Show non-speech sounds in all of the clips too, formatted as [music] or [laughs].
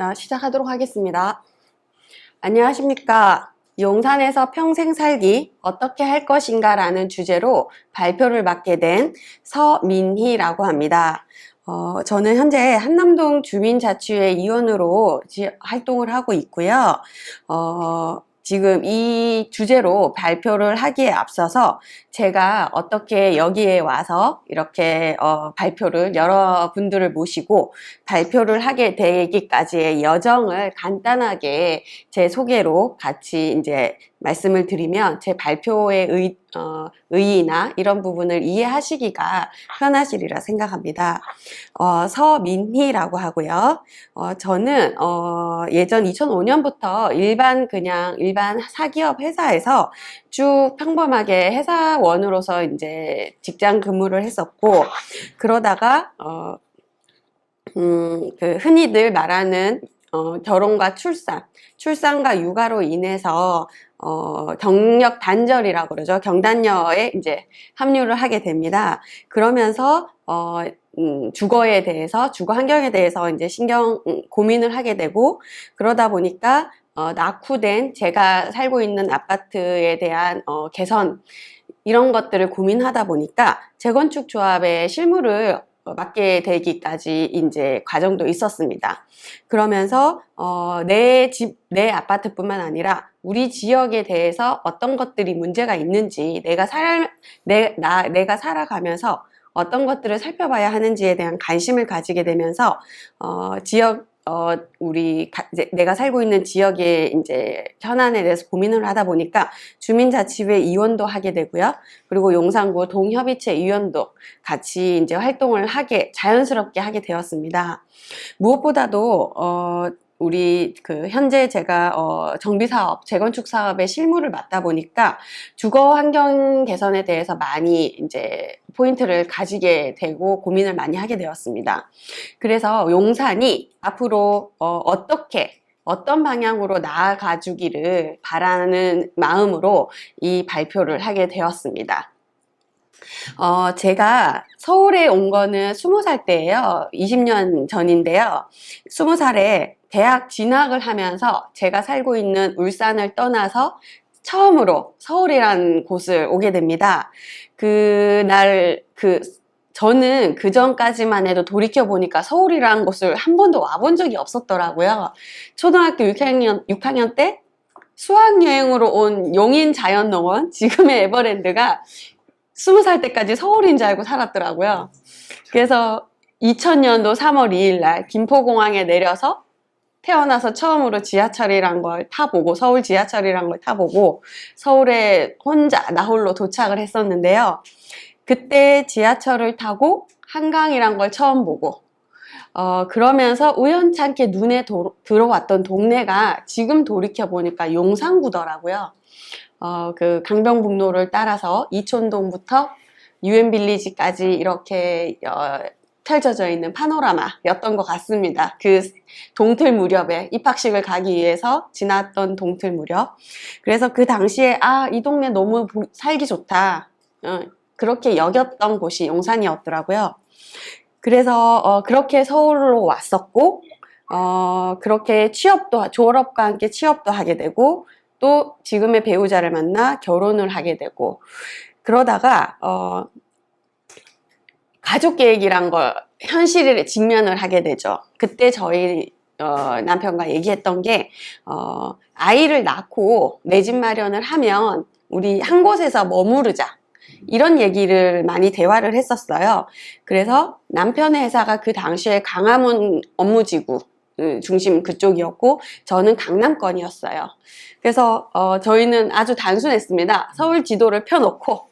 자, 시작하도록 하겠습니다. 안녕하십니까. 용산에서 평생 살기 어떻게 할 것인가 라는 주제로 발표를 맡게 된 서민희라고 합니다. 어, 저는 현재 한남동 주민자치회 위원으로 지- 활동을 하고 있고요. 어, 지금 이 주제로 발표를 하기에 앞서서 제가 어떻게 여기에 와서 이렇게 어, 발표를 여러분들을 모시고 발표를 하게 되기까지의 여정을 간단하게 제 소개로 같이 이제 말씀을 드리면 제 발표의 의, 어, 의의나 이런 부분을 이해하시기가 편하시리라 생각합니다. 어, 서민희라고 하고요. 어, 저는 어, 예전 2005년부터 일반 그냥 일반 사기업 회사에서 쭉 평범하게 회사원으로서 이제 직장 근무를 했었고 그러다가 어, 음, 그 흔히들 말하는 어, 결혼과 출산, 출산과 육아로 인해서 어, 경력 단절이라고 그러죠. 경단녀에 이제 합류를 하게 됩니다. 그러면서 어, 음, 주거에 대해서, 주거 환경에 대해서 이제 신경 음, 고민을 하게 되고 그러다 보니까 어, 낙후된 제가 살고 있는 아파트에 대한 어, 개선 이런 것들을 고민하다 보니까 재건축 조합의 실무를 어, 맡게 되기까지 이제 과정도 있었습니다. 그러면서 어, 내 집, 내 아파트뿐만 아니라 우리 지역에 대해서 어떤 것들이 문제가 있는지 내가 살, 내, 나, 내가 살아가면서 어떤 것들을 살펴봐야 하는지에 대한 관심을 가지게 되면서 어, 지역 어, 우리 가- 내가 살고 있는 지역의 이제 현안에 대해서 고민을 하다 보니까 주민자치회 위원도 하게 되고요. 그리고 용산구 동협의체 위원도 같이 이제 활동을 하게 자연스럽게 하게 되었습니다. 무엇보다도 어, 우리 그 현재 제가 어, 정비 사업, 재건축 사업의 실무를 맡다 보니까 주거 환경 개선에 대해서 많이 이제 포인트를 가지게 되고 고민을 많이 하게 되었습니다. 그래서 용산이 앞으로 어, 어떻게 어떤 방향으로 나아가 주기를 바라는 마음으로 이 발표를 하게 되었습니다. 어, 제가 서울에 온 거는 20살 때예요. 20년 전인데요. 20살에 대학 진학을 하면서 제가 살고 있는 울산을 떠나서 처음으로 서울이라는 곳을 오게 됩니다. 그날 그 저는 그 전까지만 해도 돌이켜 보니까 서울이라는 곳을 한 번도 와본 적이 없었더라고요. 초등학교 6학년 6학년 때 수학 여행으로 온 용인 자연농원 지금의 에버랜드가 20살 때까지 서울인 줄 알고 살았더라고요. 그래서 2000년도 3월 2일 날 김포공항에 내려서 태어나서 처음으로 지하철이란 걸 타보고 서울 지하철이란 걸 타보고 서울에 혼자 나홀로 도착을 했었는데요. 그때 지하철을 타고 한강이란 걸 처음 보고 어, 그러면서 우연찮게 눈에 도- 들어왔던 동네가 지금 돌이켜 보니까 용산구더라고요. 어, 그 강변북로를 따라서 이촌동부터 유엔빌리지까지 이렇게 어, 펼쳐져 있는 파노라마였던 것 같습니다. 그 동틀 무렵에 입학식을 가기 위해서 지났던 동틀 무렵. 그래서 그 당시에 아, 이 동네 너무 보- 살기 좋다. 어, 그렇게 여겼던 곳이 용산이었더라고요. 그래서 어, 그렇게 서울로 왔었고 어, 그렇게 취업도 졸업과 함께 취업도 하게 되고 또 지금의 배우자를 만나 결혼을 하게 되고 그러다가 어, 가족 계획이란 걸 현실에 직면을 하게 되죠. 그때 저희 어, 남편과 얘기했던 게 어, 아이를 낳고 내 집 마련을 하면 우리 한 곳에서 머무르자. 이런 얘기를 많이 대화를 했었어요. 그래서 남편의 회사가 그 당시에 강화문 업무지구 음, 중심 그쪽이었고 저는 강남권이었어요. 그래서 어, 저희는 아주 단순했습니다. 서울 지도를 펴놓고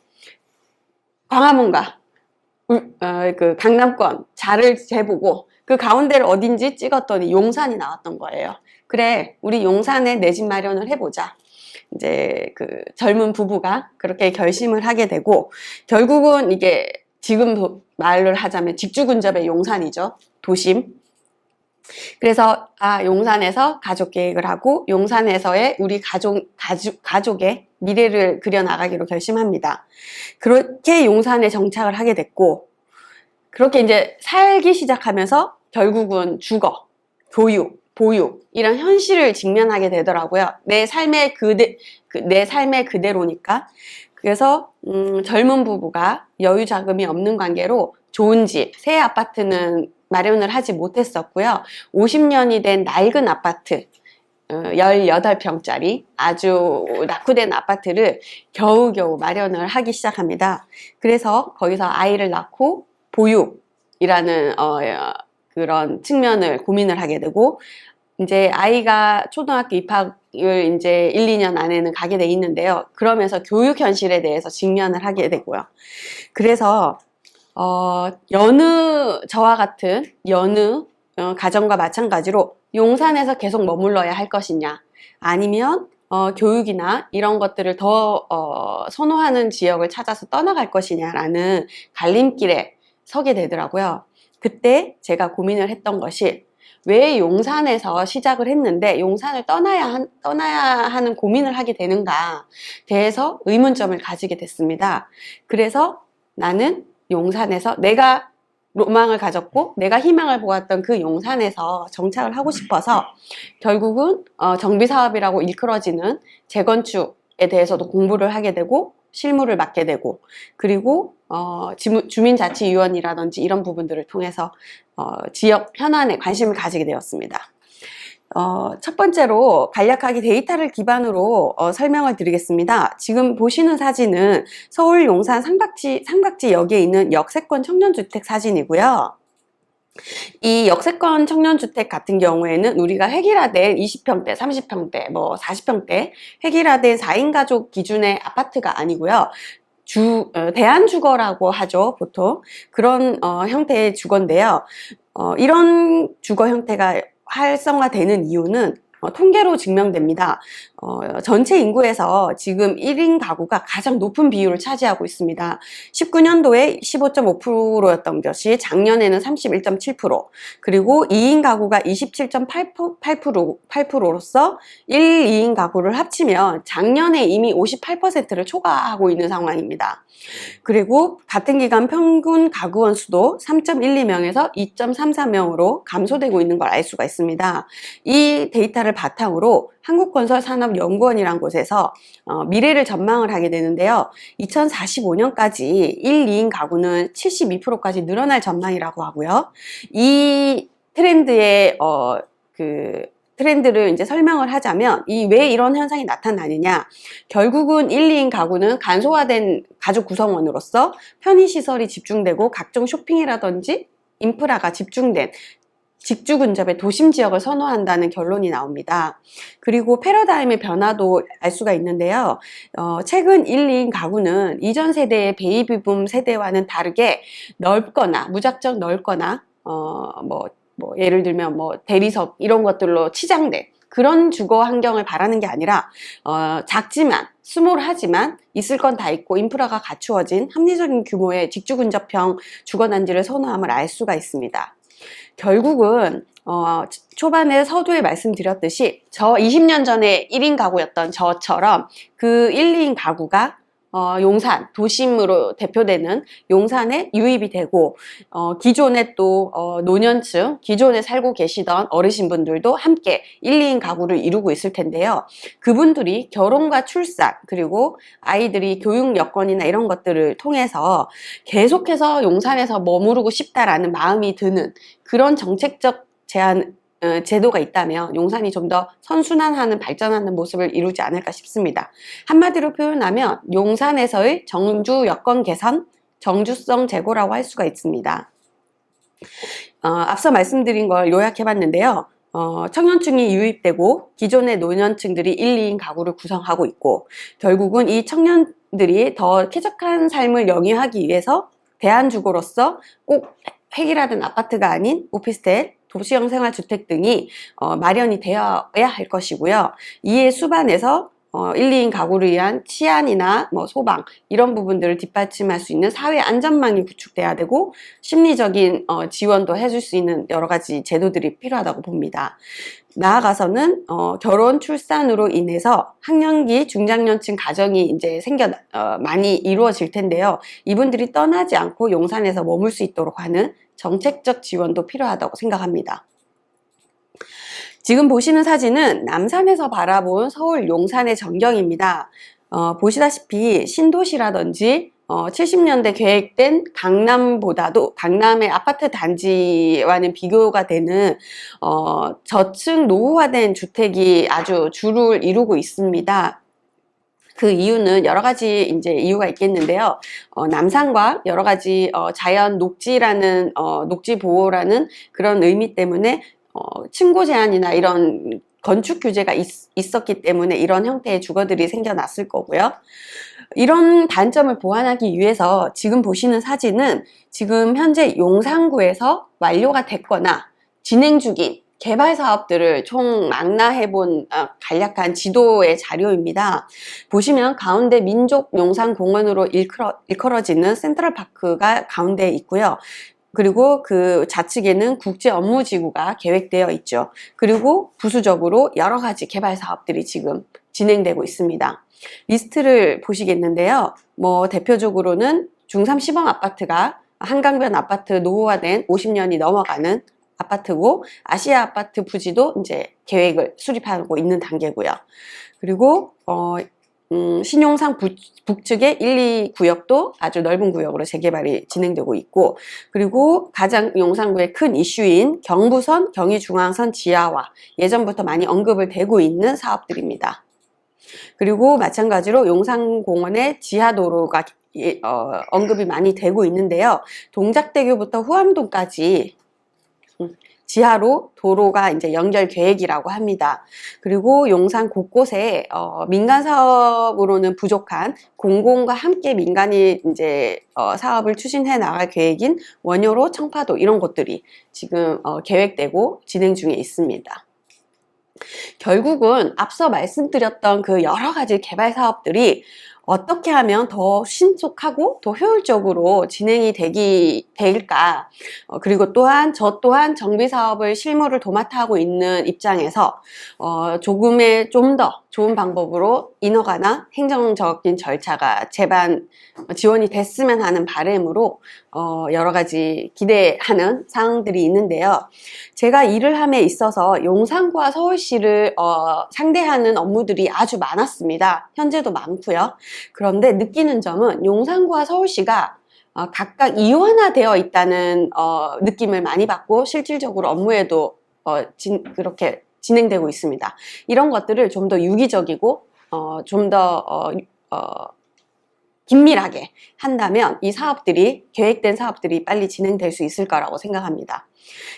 광화문과 울- 어, 그 강남권 자를 재보고 그 가운데를 어딘지 찍었더니 용산이 나왔던 거예요. 그래, 우리 용산에 내 집 마련을 해보자. 이제 그 젊은 부부가 그렇게 결심을 하게 되고 결국은 이게 지금 도- 말을 하자면 직주근접의 용산이죠. 도심. 그래서 아 용산에서 가족 계획을 하고 용산에서의 우리 가족 가족 가족의 미래를 그려 나가기로 결심합니다. 그렇게 용산에 정착을 하게 됐고 그렇게 이제 살기 시작하면서 결국은 주거, 교육, 보육 이런 현실을 직면하게 되더라고요. 내 삶의 그대 그- 내 삶의 그대로니까. 그래서 음, 젊은 부부가 여유 자금이 없는 관계로 좋은 집, 새 아파트는 마련을 하지 못했었고요. 50년이 된 낡은 아파트, 어, 18평짜리 아주 낙후된 아파트를 겨우겨우 마련을 하기 시작합니다. 그래서 거기서 아이를 낳고 보육이라는 어, 어, 그런 측면을 고민을 하게 되고 이제 아이가 초등학교 입학을 이제 1, 2년 안에는 가게 돼 있는데요. 그러면서 교육 현실에 대해서 직면을 하게 되고요. 그래서 어, 여느 저와 같은 여느 어, 가정과 마찬가지로 용산에서 계속 머물러야 할 것이냐 아니면 어, 교육이나 이런 것들을 더 어, 선호하는 지역을 찾아서 떠나갈 것이냐라는 갈림길에 서게 되더라고요. 그때 제가 고민을 했던 것이 왜 용산에서 시작을 했는데 용산을 떠나야, 한, 떠나야 하는 고민을 하게 되는가 대해서 의문점을 가지게 됐습니다. 그래서 나는 용산에서 내가 로망을 가졌고 내가 희망을 보았던 그 용산에서 정착을 하고 싶어서 결국은 어, 정비 사업이라고 일컬어지는 재건축에 대해서도 공부를 하게 되고 실무를 맡게 되고 그리고 어, 주민자치위원이라든지 이런 부분들을 통해서 어, 지역 현안에 관심을 가지게 되었습니다. 어, 첫 번째로 간략하게 데이터를 기반으로 어, 설명을 드리겠습니다. 지금 보시는 사진은 서울 용산 삼각지, 삼각지역에 있는 역세권 청년주택 사진이고요. 이 역세권 청년주택 같은 경우에는 우리가 획일화된 20평대, 30평대, 뭐 40평대 획일화된 4인 가족 기준의 아파트가 아니고요. 주, 어, 대안주거라고 하죠, 보통. 그런 어, 형태의 주거인데요. 어, 이런 주거 형태가 활성화되는 이유는 어, 통계로 증명됩니다. 어, 전체 인구에서 지금 1인 가구가 가장 높은 비율을 차지하고 있습니다. 19년도에 15.5%였던 것이 작년에는 31.7%, 그리고 2인 가구가 27.8%, 8%로서 1, 2인 가구를 합치면 작년에 이미 58%를 초과하고 있는 상황입니다. 그리고 같은 기간 평균 가구원 수도 3.12명에서 2.34명으로 감소되고 있는 걸 알 수가 있습니다. 이 데이터를 바탕으로 한국건설산업연구원이란 곳에서 어, 미래를 전망을 하게 되는데요. 2045년까지 1, 2인 가구는 72%까지 늘어날 전망이라고 하고요. 이 트렌드의 어, 그 트렌드를 이제 설명을 하자면 이 왜 이런 현상이 나타나느냐 결국은 1, 2인 가구는 간소화된 가족 구성원으로서 편의시설이 집중되고 각종 쇼핑이라든지 인프라가 집중된 직주 근접의 도심 지역을 선호한다는 결론이 나옵니다. 그리고 패러다임의 변화도 알 수가 있는데요. 어, 최근 1, 2인 가구는 이전 세대의 베이비붐 세대와는 다르게 넓거나 무작정 넓거나 어, 뭐, 뭐 예를 들면 뭐 대리석 이런 것들로 치장된 그런 주거 환경을 바라는 게 아니라 어, 작지만 수몰하지만 있을 건 다 있고 인프라가 갖추어진 합리적인 규모의 직주 근접형 주거 단지를 선호함을 알 수가 있습니다. 결국은 어, 초반에 서두에 말씀드렸듯이 저 20년 전에 1인 가구였던 저처럼 그 1, 2인 가구가 어, 용산, 도심으로 대표되는 용산에 유입이 되고 어, 기존에 또 어, 노년층, 기존에 살고 계시던 어르신분들도 함께 1, 2인 가구를 이루고 있을 텐데요. 그분들이 결혼과 출산 그리고 아이들이 교육 여건이나 이런 것들을 통해서 계속해서 용산에서 머무르고 싶다라는 마음이 드는 그런 정책적 어, 제도가 있다면 용산이 좀 더 선순환하는 발전하는 모습을 이루지 않을까 싶습니다. 한마디로 표현하면 용산에서의 정주 여건 개선, 정주성 제고라고 할 수가 있습니다. 어, 앞서 말씀드린 걸 요약해봤는데요. 어, 청년층이 유입되고 기존의 노년층들이 1, 2인 가구를 구성하고 있고 결국은 이 청년들이 더 쾌적한 삶을 영위하기 위해서 대안주거로서 꼭 획일화된 아파트가 아닌 오피스텔, 도시형 생활주택 등이 어, 마련이 되어야 할 것이고요. 이에 수반해서 어, 1, 2인 가구를 위한 치안이나 뭐 소방 이런 부분들을 뒷받침할 수 있는 사회 안전망이 구축돼야 되고 심리적인 어, 지원도 해줄 수 있는 여러 가지 제도들이 필요하다고 봅니다. 나아가서는 어, 결혼 출산으로 인해서 학령기 중장년층 가정이 이제 생겨 어, 많이 이루어질 텐데요. 이분들이 떠나지 않고 용산에서 머물 수 있도록 하는 정책적 지원도 필요하다고 생각합니다. 지금 보시는 사진은 남산에서 바라본 서울 용산의 전경입니다. 어, 보시다시피 신도시라든지 어, 70년대 계획된 강남보다도 강남의 아파트 단지와는 비교가 되는 어, 저층 노후화된 주택이 아주 주를 이루고 있습니다. 그 이유는 여러 가지 이제 이유가 있겠는데요. 어, 남산과 여러 가지 어, 자연 녹지라는 어, 녹지 보호라는 그런 의미 때문에 어, 층고 제한이나 이런 건축 규제가 있, 있었기 때문에 이런 형태의 주거들이 생겨났을 거고요. 이런 단점을 보완하기 위해서 지금 보시는 사진은 지금 현재 용산구에서 완료가 됐거나 진행 중인 개발 사업들을 총 망라해 본 어, 간략한 지도의 자료입니다. 보시면 가운데 민족 용산공원으로 일컬어, 일컬어지는 센트럴파크가 가운데에 있고요. 그리고 그 좌측에는 국제 업무 지구가 계획되어 있죠. 그리고 부수적으로 여러 가지 개발 사업들이 지금 진행되고 있습니다. 리스트를 보시겠는데요. 뭐 대표적으로는 중삼 시범 아파트가 한강변 아파트 노후화된 50년이 넘어가는 아파트고 아시아 아파트 부지도 이제 계획을 수립하고 있는 단계고요. 그리고 어, 음, 신용상 부, 북측의 1, 2구역도 아주 넓은 구역으로 재개발이 진행되고 있고 그리고 가장 용산구의 큰 이슈인 경부선, 경의중앙선 지하화 예전부터 많이 언급을 되고 있는 사업들입니다. 그리고 마찬가지로 용산공원의 지하도로가 예, 어, 언급이 많이 되고 있는데요. 동작대교부터 후암동까지 음, 지하로 도로가 이제 연결 계획이라고 합니다. 그리고 용산 곳곳에 어, 민간 사업으로는 부족한 공공과 함께 민간이 이제 어, 사업을 추진해 나갈 계획인 원효로 청파도 이런 곳들이 지금 어, 계획되고 진행 중에 있습니다. 결국은 앞서 말씀드렸던 그 여러 가지 개발 사업들이 어떻게 하면 더 신속하고 더 효율적으로 진행이 되기 될까? 어, 그리고 또한 저 또한 정비 사업을 실무를 도맡아 하고 있는 입장에서 어, 조금의 좀더 좋은 방법으로 인허가나 행정적인 절차가 제반 지원이 됐으면 하는 바램으로 어, 여러 가지 기대하는 사항들이 있는데요. 제가 일을 함에 있어서 용산구와 서울시를 어, 상대하는 업무들이 아주 많았습니다. 현재도 많고요. 그런데 느끼는 점은 용산구와 서울시가 어, 각각 이원화되어 있다는 어, 느낌을 많이 받고 실질적으로 업무에도 어, 진, 그렇게 진행되고 있습니다. 이런 것들을 좀 더 유기적이고 어, 좀더 어, 어, 긴밀하게 한다면 이 사업들이 계획된 사업들이 빨리 진행될 수 있을 거라고 생각합니다.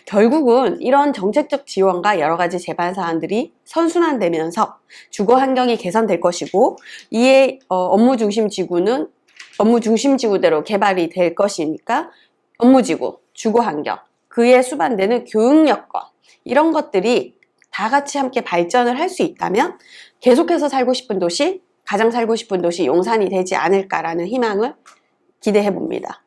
결국은 이런 정책적 지원과 여러 가지 제반 사안들이 선순환되면서 주거 환경이 개선될 것이고 이에 어, 업무 중심 지구는 업무 중심 지구대로 개발이 될 것이니까 업무 지구, 주거 환경, 그에 수반되는 교육 여건 이런 것들이 다 같이 함께 발전을 할 수 있다면 계속해서 살고 싶은 도시, 가장 살고 싶은 도시 용산이 되지 않을까라는 희망을 기대해 봅니다.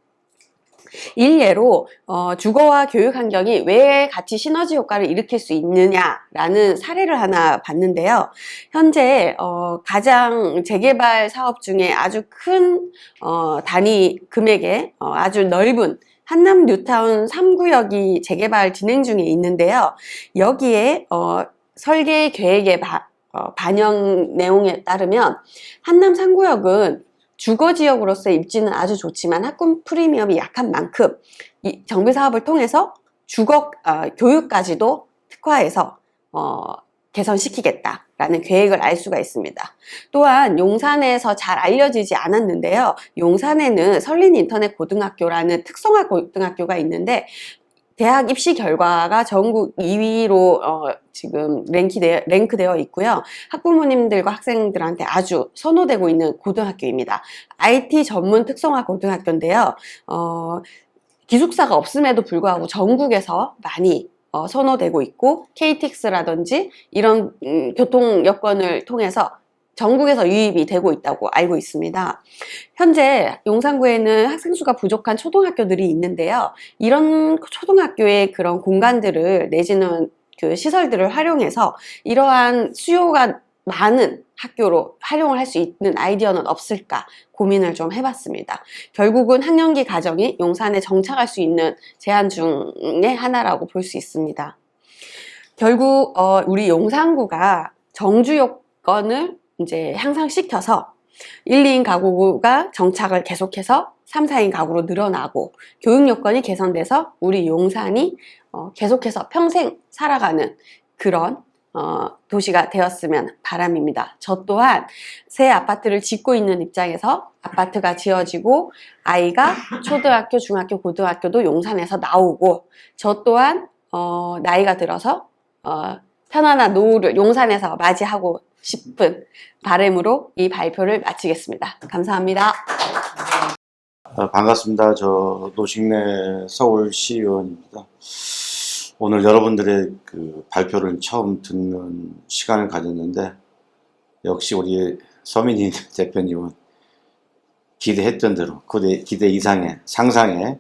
일례로 어, 주거와 교육 환경이 왜 같이 시너지 효과를 일으킬 수 있느냐라는 사례를 하나 봤는데요. 현재 어, 가장 재개발 사업 중에 아주 큰 어, 단위 금액의 어, 아주 넓은 한남 뉴타운 3구역이 재개발 진행 중에 있는데요. 여기에 어, 설계 계획의 바, 어, 반영 내용에 따르면 한남 3구역은 주거 지역으로서의 입지는 아주 좋지만 학군 프리미엄이 약한 만큼 이 정비 사업을 통해서 주거 어, 교육까지도 특화해서 어, 개선시키겠다 라는 계획을 알 수가 있습니다. 또한 용산에서 잘 알려지지 않았는데요. 용산에는 설린 인터넷 고등학교라는 특성화 고등학교가 있는데 대학 입시 결과가 전국 2위로 어, 지금 랭크되어, 랭크되어 있고요. 학부모님들과 학생들한테 아주 선호되고 있는 고등학교입니다. IT 전문 특성화 고등학교인데요. 어, 기숙사가 없음에도 불구하고 전국에서 많이 어, 선호되고 있고 KTX라든지 이런 음, 교통 여건을 통해서 전국에서 유입이 되고 있다고 알고 있습니다. 현재 용산구에는 학생 수가 부족한 초등학교들이 있는데요. 이런 초등학교의 그런 공간들을 내지는 그 시설들을 활용해서 이러한 수요가 많은 학교로 활용을 할 수 있는 아이디어는 없을까 고민을 좀 해봤습니다. 결국은 학년기 가정이 용산에 정착할 수 있는 제한 중의 하나라고 볼 수 있습니다. 결국 어, 우리 용산구가 정주 요건을 이제 향상시켜서 1, 2인 가구가 정착을 계속해서 3, 4인 가구로 늘어나고 교육 요건이 개선돼서 우리 용산이 어, 계속해서 평생 살아가는 그런 어, 도시가 되었으면 바람입니다. 저 또한 새 아파트를 짓고 있는 입장에서 아파트가 지어지고 아이가 초등학교, 중학교, 고등학교도 용산에서 나오고 저 또한 어, 나이가 들어서 어, 편안한 노후를 용산에서 맞이하고 싶은 바람으로 이 발표를 마치겠습니다. 감사합니다. 아, 반갑습니다. 저 노식래 서울시의원입니다. 오늘 여러분들의 그 발표를 처음 듣는 시간을 가졌는데 역시 우리 서민희 [laughs] 대표님은 기대했던 대로 기대, 기대 이상의 상상의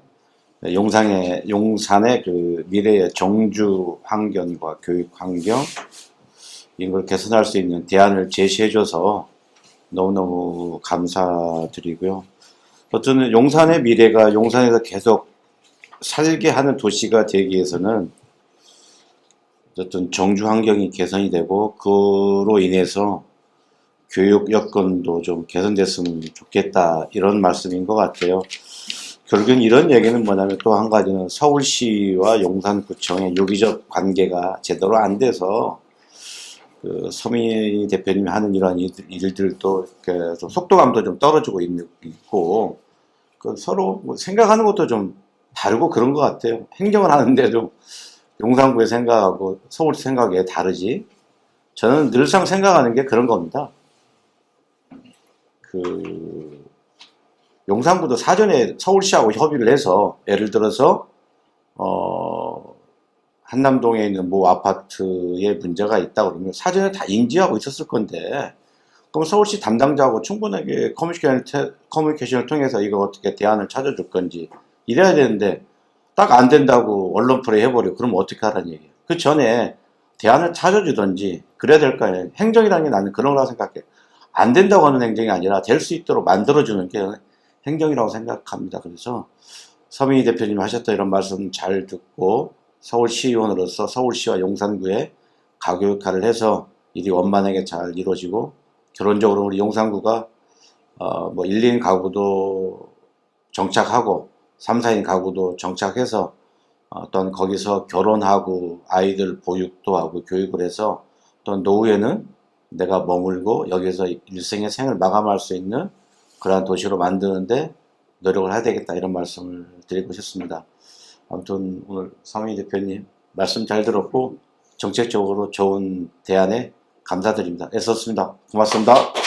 용산의 용산의 그 미래의 정주 환경과 교육 환경 이걸 개선할 수 있는 대안을 제시해줘서 너무너무 감사드리고요. 어쨌든 용산의 미래가 용산에서 계속 살게 하는 도시가 되기 위해서는 어쨌든 정주 환경이 개선이 되고 그로 인해서 교육 여건도 좀 개선됐으면 좋겠다 이런 말씀인 것 같아요. 결국엔 이런 얘기는 뭐냐면 또 한 가지는 서울시와 용산구청의 유기적 관계가 제대로 안 돼서 그 서민희 대표님이 하는 이러한 일들- 일들도 좀 속도감도 좀 떨어지고 있- 있고 그 서로 뭐 생각하는 것도 좀 다르고 그런 것 같아요. 행정을 하는데도 용산구의 생각하고 서울 생각이 다르지. 저는 늘상 생각하는 게 그런 겁니다. 그 용산구도 사전에 서울시하고 협의를 해서 예를 들어서 어 한남동에 있는 모 아파트에 문제가 있다 그러면 사전에 다 인지하고 있었을 건데 그럼 서울시 담당자하고 충분하게 커뮤니케이션을, 태- 커뮤니케이션을 통해서 이거 어떻게 대안을 찾아줄 건지 이래야 되는데 딱 안 된다고 언론 플레이 해버려. 그럼 어떻게 하라는 얘기예요 그 전에 대안을 찾아주든지 그래야 될 거 아니에요 행정이라는 게 나는 그런 거라 생각해. 안 된다고 하는 행정이 아니라 될 수 있도록 만들어주는 게 행정이라고 생각합니다. 그래서 서민희 대표님 하셨던 이런 말씀 잘 듣고 서울시의원으로서 서울시와 용산구에 가교 역할을 해서 일이 원만하게 잘 이루어지고 결론적으로 우리 용산구가 어, 뭐 1, 2인 가구도 정착하고 3, 4인 가구도 정착해서 어떤 거기서 결혼하고 아이들 보육도 하고 교육을 해서 또 노후에는 내가 머물고 여기서 일생의 생을 마감할 수 있는 그러한 도시로 만드는데 노력을 해야 되겠다 이런 말씀을 드리고 싶습니다. 아무튼 오늘 상희 대표님 말씀 잘 들었고 정책적으로 좋은 대안에 감사드립니다. 애썼습니다. 고맙습니다.